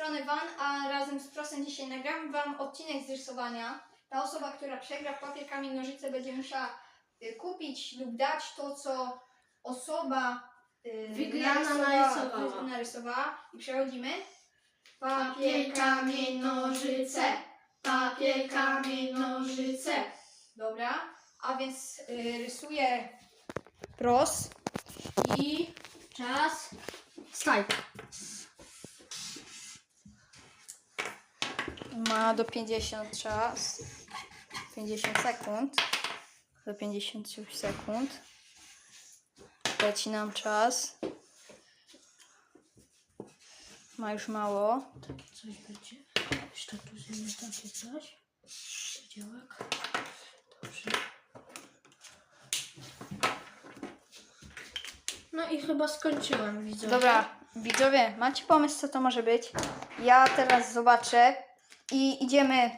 strony Van, a razem z Prosem dzisiaj nagram Wam odcinek z rysowania. Ta osoba, która przegra w papier, kamień, nożyce będzie musiała y, kupić lub dać to, co osoba y, Wygrana narysowała- narysowała. I przechodzimy. Papier, kamień, nożyce. Papier, kamień, nożyce. Dobra, a więc y, rysuję Pros i Czas. Staj. Ma do 50 czas. 50 sekund. Do 50 sekund. Leci nam czas. Ma już mało. Takie coś będzie. Jeszcze tu zjemy takie coś. Podziałek. Dobrze. No i chyba skończyłem, widzę. Dobra, widzowie, macie pomysł, co to może być? Ja teraz zobaczę i idziemy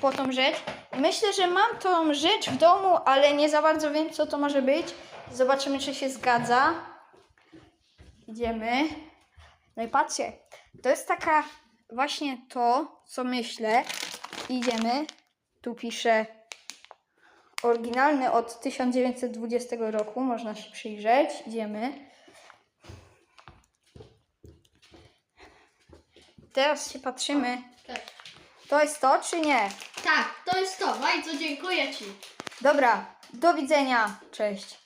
po tą rzecz. Myślę, że mam tą rzecz w domu, ale nie za bardzo wiem, co to może być. Zobaczymy, czy się zgadza. Idziemy. No i patrzcie, to jest taka właśnie to, co myślę. Idziemy. Tu piszę oryginalny od 1920 roku, można się przyjrzeć. Idziemy. Teraz się patrzymy. To jest to, czy nie? tak, to jest to. Bardzo dziękuję Ci. Dobra, do widzenia. Cześć.